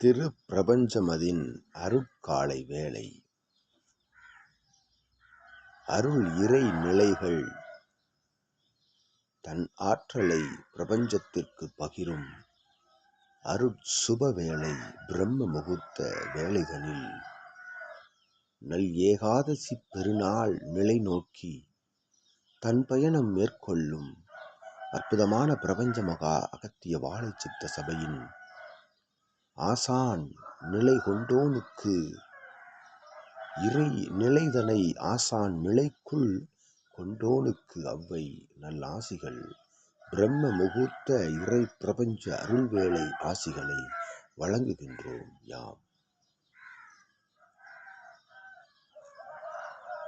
திருப்பிரபஞ்சமதின் அருட்காலை வேளை. அருள் இறை நிலைகள் தன் ஆற்றலை பிரபஞ்சத்திற்கு பகிரும் அருட்சுப வேளை பிரம்ம முகூர்த்த வேளைகளில் நல் ஏகாதசி பெருநாள் நிலை நோக்கி தன் பயணம் மேற்கொள்ளும் அற்புதமான பிரபஞ்ச மகா அகத்திய வாழை சித்த சபையின் ஆசான் நிலை கொண்டோனுக்கு இறை நிலைதனை ஆசான் நிலைக்குள் கொண்டோனுக்கு அவ்வை நல்லாசிகள் பிரம்ம முகூர்த்த இறை பிரபஞ்ச அருள்வேளை ஆசிகளை வழங்குகின்றோம் யாம்.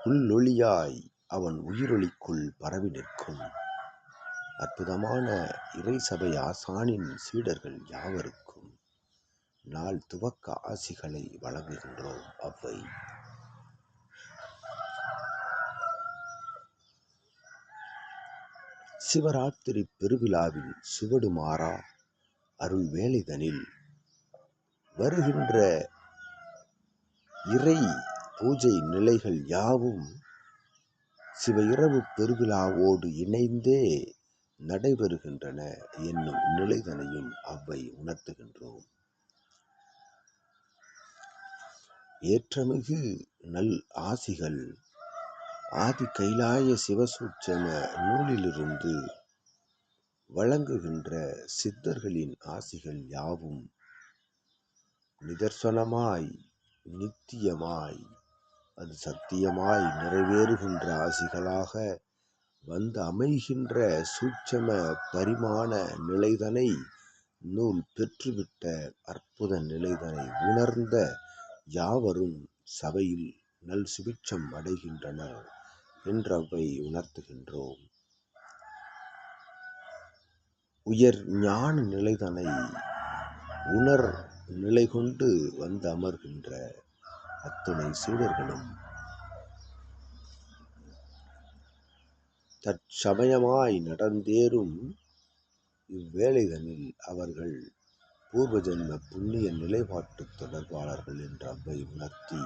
உள்ளொளியாய் அவன் உயிரொளிக்குள் பரவி நிற்கும். அற்புதமான இறை சபை ஆசானின் சீடர்கள் யாவருக்கும் நாள் துவக்க ஆசிகளை வழங்குகின்றோம் அவ்வை. சிவராத்திரி பெருவிழாவில் சுவடுமாறா அருள் வேலைதனில் வருகின்ற இறை பூஜை நிலைகள் யாவும் சிவ இரவு பெருவிழாவோடு இணைந்தே நடைபெறுகின்றன என்னும் நிலைதனையும் அவ்வை உணர்த்துகின்றோம். ஏற்றமிகு நல் ஆசிகள். ஆதி கைலாய சிவசூட்சம நூலிலிருந்து வழங்குகின்ற சித்தர்களின் ஆசிகள் யாவும்? நிதர்சனமாய் நித்தியமாய் அது சத்தியமாய் நிறைவேறுகின்ற ஆசிகளாக வந்து அமைகின்ற சூட்சம பரிமாண நிலைதனை நூல் பெற்றுவிட்ட அற்புத நிலைதனை உணர்ந்த யாவரும் சபையில் நல் சுபிட்சம் அடைகின்றனர் என்றவை உணர்த்துகின்றோம். உயர் ஞான நிலைதனை உணர் நிலை கொண்டு வந்து அமர்கின்ற அத்துணை சீடர்களும் தற்சமயமாய் நடந்தேறும் இவ்வேளைதனில் அவர்கள் பூர்வஜென்ம புண்ணிய நிலைப்பாட்டு தொடர்பாளர்கள் என்ற அவ்வை உணர்த்தி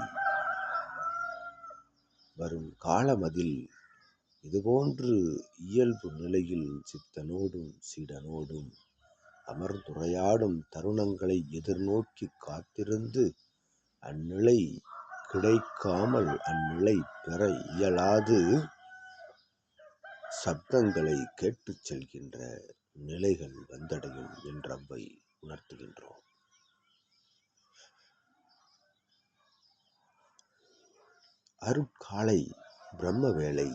வரும் காலமதில் இதுபோன்று இயல்பு நிலையில் சித்தனோடும் சீடனோடும் அமர்ந்துரையாடும் தருணங்களை எதிர்நோக்கி காத்திருந்து அந்நிலை கிடைக்காமல் அந்நிலை பெற இயலாது சப்தங்களை கேட்டுச் செல்கின்ற நிலைகள் வந்தடையும் என்றவை உணர்த்துகின்றோம். அருட்காலை பிரம்ம வேலை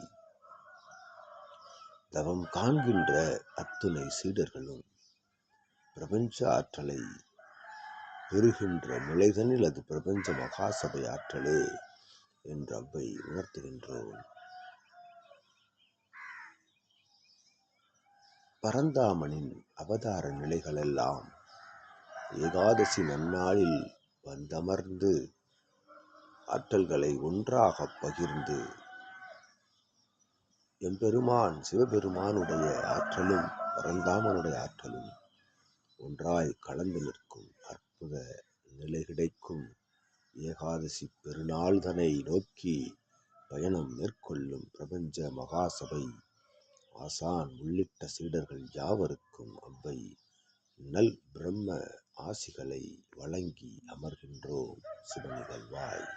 தவம் காண்கின்ற அத்துணை சீடர்களும் பிரபஞ்ச ஆற்றலை பெறுகின்ற நிலைதனில் அது பிரபஞ்ச மகாசபை ஆற்றலே என்று அவ்வை உணர்த்துகின்றோம். பரந்தாமனின் அவதார நிலைகளெல்லாம் ஏகாதசி நன்னாளில் வந்தமர்ந்து ஆற்றல்களை ஒன்றாகப் பகிர்ந்து எம்பெருமான் சிவபெருமானுடைய ஆற்றலும் பரந்தாமனுடைய ஆற்றலும் ஒன்றாய் கலந்து நிற்கும் அற்புத நிலை கிடைக்கும். ஏகாதசி பெருநாள்தனை நோக்கி பயணம் மேற்கொள்ளும் பிரபஞ்ச மகாசபை. ஆசான் உள்ளிட்ட சீடர்கள் யாவருக்கும் அவ்வை நல் பிரம்ம ஆசிகளை வழங்கி அமர்கின்றோம் சிவநிகழ்வாய்